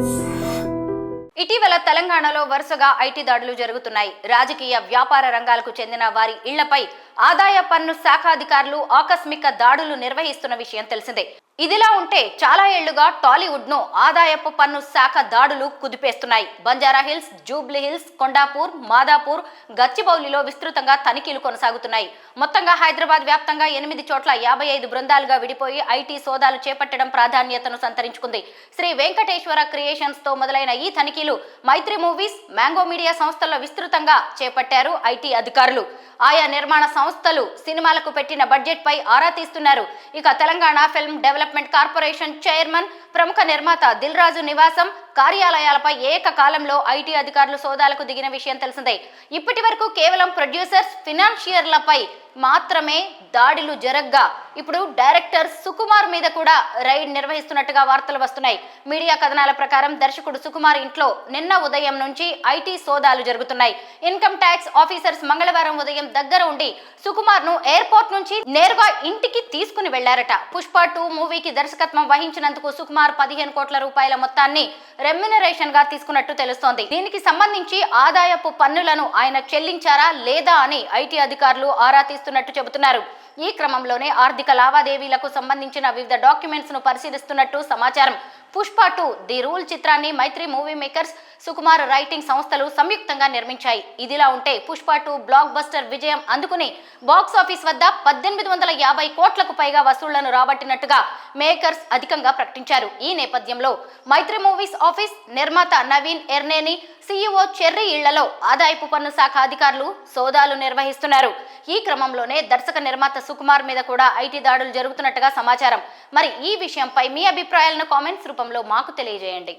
Bye. ఇటీవల తెలంగాణలో వరుసగా ఐటీ దాడులు జరుగుతున్నాయి. రాజకీయ వ్యాపార రంగాలకు చెందిన వారి ఇళ్ళపై ఆదాయ పన్ను శాఖ అధికారులు ఆకస్మిక దాడులు నిర్వహిస్తున్న విషయం తెలిసిందే. ఇదిలా ఉంటే చాలా ఏళ్ళుగా టాలీవుడ్ను ఆదాయపు పన్ను శాఖ దాడులు కుదిపేస్తున్నాయి. Banjara Hills Jubilee Hills Kondapur Madapur గచ్చిబౌలిలో విస్తృతంగా తనిఖీలు కొనసాగుతున్నాయి. మొత్తంగా హైదరాబాద్ వ్యాప్తంగా ఎనిమిది చోట్ల యాభై ఐదు బృందాలుగా విడిపోయి ఐటీ సోదాలు చేపట్టడం ప్రాధాన్యతను సంతరించుకుంది. శ్రీ వెంకటేశ్వర క్రియేషన్స్తో మొదలైన ఈ తనిఖీలు మైత్రి మూవీస్ మ్యాంగో మీడియా సంస్థల్లో విస్తృతంగా చేపట్టారు ఐటీ అధికారులు. ఆయా నిర్మాణ సంస్థలు సినిమాలకు పెట్టిన బడ్జెట్ పై ఆరా తీస్తున్నారు. ఇక Telangana Film Development Corporation chairman ప్రముఖ నిర్మాత దిల్ రాజు నివాసం కార్యాలయాలపై ఏకకాలంలో ఐటీ అధికారులు సోదాలకు దిగిన విషయం తెలిసిందే. ఇప్పటి వరకు కేవలం ప్రొడ్యూసర్స్ ఫినాన్షియర్లపై మాత్రమే దాడులు జరగ్గా ఇప్పుడు డైరెక్టర్ సుకుమార్ మీద కూడా రైడ్ నిర్వహిస్తున్నట్టుగా వార్తలు వస్తున్నాయి. మీడియా కథనాల ప్రకారం దర్శకుడు సుకుమార్ ఇంట్లో నిన్న ఉదయం నుంచి ఐటీ సోదాలు జరుగుతున్నాయి. ఇన్కమ్ ట్యాక్స్ ఆఫీసర్స్ మంగళవారం ఉదయం దగ్గర ఉండి సుకుమార్ను ఎయిర్పోర్ట్ నుంచి నేరుగా ఇంటికి తీసుకుని వెళ్ళారట. పుష్ప టూ మూవీకి దర్శకత్వం వహించినందుకు సుకుమార్ పదిహేను కోట్ల రూపాయల మొత్తాన్ని రెమ్యునరేషన్గా తీసుకున్నట్టు తెలుస్తోంది. దీనికి సంబంధించి ఆదాయపు పన్నులను ఆయన చెల్లించారా లేదా అని ఐటీ అధికారులు ఆరా తీస్తున్నట్టు చెబుతున్నారు. ఈ క్రమంలోనే ఆర్థిక ఆర్థిక లావాదేవీలకు సంబంధించిన వివిధ డాక్యుమెంట్స్ను పరిశీలిస్తున్నట్టు సమాచారం. పుష్ప టూ ది రూల్ చిత్రాన్ని Mythri Movie Makers Sukumar Writing సంస్థలు సంయుక్తంగా నిర్మించాయి. ఇదిలా ఉంటే పుష్ప టూ బ్లాక్ బస్టర్ విజయం అందుకుని బాక్స్ ఆఫీస్ వద్ద పద్దెనిమిది వందల యాభై కోట్లకు పైగా వసూళ్ళను రాబట్టినట్టుగా మేకర్స్ అధికంగా ప్రకటించారు. ఈ నేపథ్యంలో మైత్రి మూవీస్ ఆఫీస్ నిర్మాత నవీన్ ఎర్నేని సీఈఓ చెర్రీ ఇళ్ళలో ఆదాయపు పన్ను శాఖ అధికారులు సోదాలు నిర్వహిస్తున్నారు. ఈ క్రమంలోనే దర్శక నిర్మాత సుకుమార్ మీద కూడా ఐటీ దాడులు జరుగుతున్నట్టుగా సమాచారం. మరి ఈ విషయంపై మీ అభిప్రాయాలను కామెంట్స్ రూపంలో మాకు తెలియజేయండి.